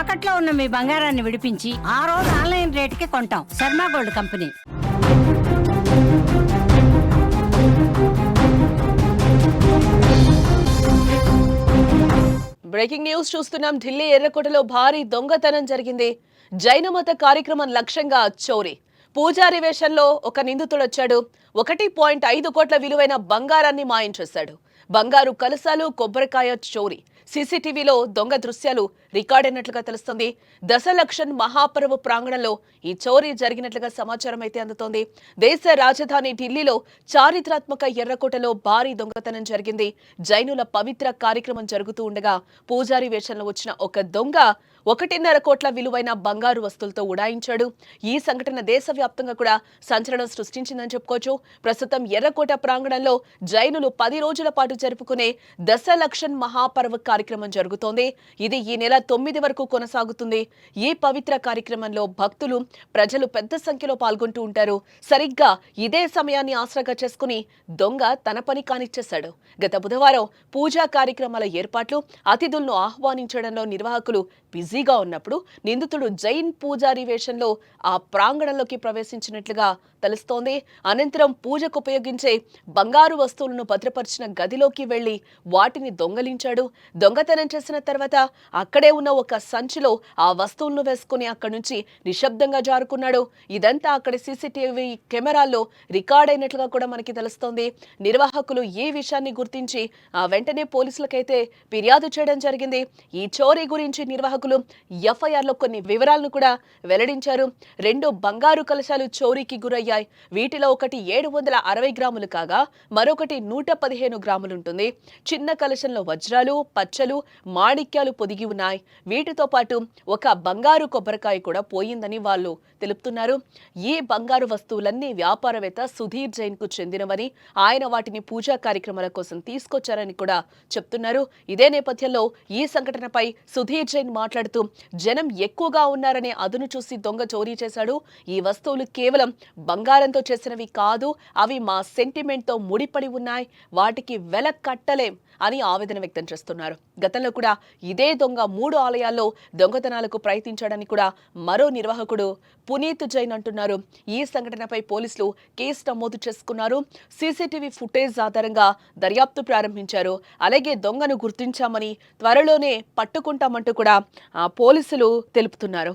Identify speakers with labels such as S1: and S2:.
S1: తాకట్లో ఉన్న మీ బంగారాన్ని విడిపించి ఆ రోజు ఆన్లైన్ రేటుకి కొంటాం. Sharma gold company.
S2: Breaking news చూస్తున్నాం. ఢిల్లీ ఎర్రకోటలో భారీ దొంగతనం జరిగింది. జైన మత కార్యక్రమం లక్ష్యంగా చోరీ. పూజారి వేషంలో ఒక నిందితుడు వచ్చాడు ఒకటి పాయింట్ ఐదు కోట్ల విలువైన బంగారాన్ని మాయం చేశాడు. బంగారు కలసాలు కొబ్బరికాయ చోరీ. సీసీటీవీలో దొంగ దృశ్యాలు రికార్డైనట్లుగా అయినట్లుగా తెలుస్తుంది. దశలక్షన్ మహాపర్వ ప్రాంగణంలో ఈ చోరీ జరిగినట్లుగా సమాచారం అయితే అందుతోంది. దేశ రాజధాని ఢిల్లీలో చారిత్రాత్మక ఎర్రకోటలో భారీ దొంగతనం జరిగింది. జైనుల పవిత్ర కార్యక్రమం జరుగుతూ ఉండగా పూజారి వేషంలో వచ్చిన ఒక దొంగ ఒకటిన్నర కోట్ల విలువైన బంగారు వస్తువులతో ఉడాయించాడు. ఈ సంఘటన దేశవ్యాప్తంగా కూడా సంచలనం సృష్టించిందని చెప్పుకోవచ్చు. ప్రస్తుతం ఎర్రకోట ప్రాంగణంలో జైనులు పది రోజుల పాటు జరుపుకునే దశలక్షన్ మహాపర్వ కార్యక్రమం జరుగుతోంది. ఇది ఈ నెల తొమ్మిది వరకు కొనసాగుతుంది. ఈ పవిత్ర కార్యక్రమంలో భక్తులు ప్రజలు పెద్ద సంఖ్యలో పాల్గొంటూ ఉంటారు. సరిగ్గా ఇదే సమయాన్ని ఆసరాగా చేసుకుని దొంగ తన పని కానిచ్చేశాడు. గత బుధవారం పూజా కార్యక్రమాల ఏర్పాట్లు అతిథులను ఆహ్వానించడంలో నిర్వాహకులు బిజీగా ఉన్నప్పుడు నిందితుడు జైన్ పూజారి వేషంలో ఆ ప్రాంగణంలోకి ప్రవేశించినట్లుగా తెలుస్తోంది. అనంతరం పూజకు ఉపయోగించే బంగారు వస్తువులను భద్రపరిచిన గదిలోకి వెళ్ళి వాటిని దొంగలించాడు. దొంగతనం చేసిన తర్వాత అక్కడే ఉన్న ఒక సంచిలో ఆ వస్తువులను వేసుకుని అక్కడి నుంచి నిశ్శబ్దంగా జారుకున్నాడు. ఇదంతా అక్కడ సీసీటీవీ కెమెరాల్లో రికార్డ్ అయినట్లుగా కూడా మనకి తెలుస్తోంది. నిర్వాహకులు ఈ విషయాన్ని గుర్తించి ఆ వెంటనే పోలీసులకైతే ఫిర్యాదు చేయడం జరిగింది. ఈ చోరీ గురించి నిర్వాహకులు ఎఫ్ఐఆర్లో కొన్ని వివరాలను కూడా వెల్లడించారు. రెండు బంగారు కలశాలు చోరీకి గురయ్యాయి. వీటిలో ఒకటి ఏడు వందల అరవై గ్రాములు కాగా మరొకటి నూట పదిహేను గ్రాములు ఉంటుంది చిన్న కలశంలో వజ్రాలు పచ్చలు మాణిక్యాలు పొదిగి ఉన్నాయి. వీటితో పాటు ఒక బంగారు కొబ్బరికాయ కూడా పోయిందని వాళ్ళు తెలుపుతున్నారు. ఈ బంగారు వస్తువులన్నీ వ్యాపారవేత్త సుధీర్ జైన్కు చెందినవని ఆయన వాటిని పూజా కార్యక్రమాల కోసం తీసుకొచ్చారని కూడా చెప్తున్నారు. ఇదే నేపథ్యంలో ఈ సంఘటనపై సుధీర్ జైన్ మాట్లాడుతూ జనం ఎక్కువగా ఉన్నారనే అదును చూసి దొంగ చోరీ చేశాడు. ఈ వస్తువులు కేవలం బంగారంతో చేసినవి కాదు అవి మా సెంటిమెంట్తో ముడిపడి ఉన్నాయి. వాటికి వెల కట్టలేం అని ఆవేదన వ్యక్తం చేస్తున్నారు. గతంలో కూడా ఇదే దొంగ మూడు ఆలయాల్లో దొంగతనాలకు ప్రయత్నించాడని కూడా మరో నిర్వాహకుడు పునీత్ జైన్ అంటున్నారు. ఈ సంఘటనపై పోలీసులు కేసు నమోదు చేసుకున్నారు. సీసీటీవీ ఫుటేజ్ ఆధారంగా దర్యాప్తు ప్రారంభించారు. అలాగే దొంగను గుర్తించామని త్వరలోనే పట్టుకుంటామంటూ కూడా పోలీసులు తెలుపుతున్నారు.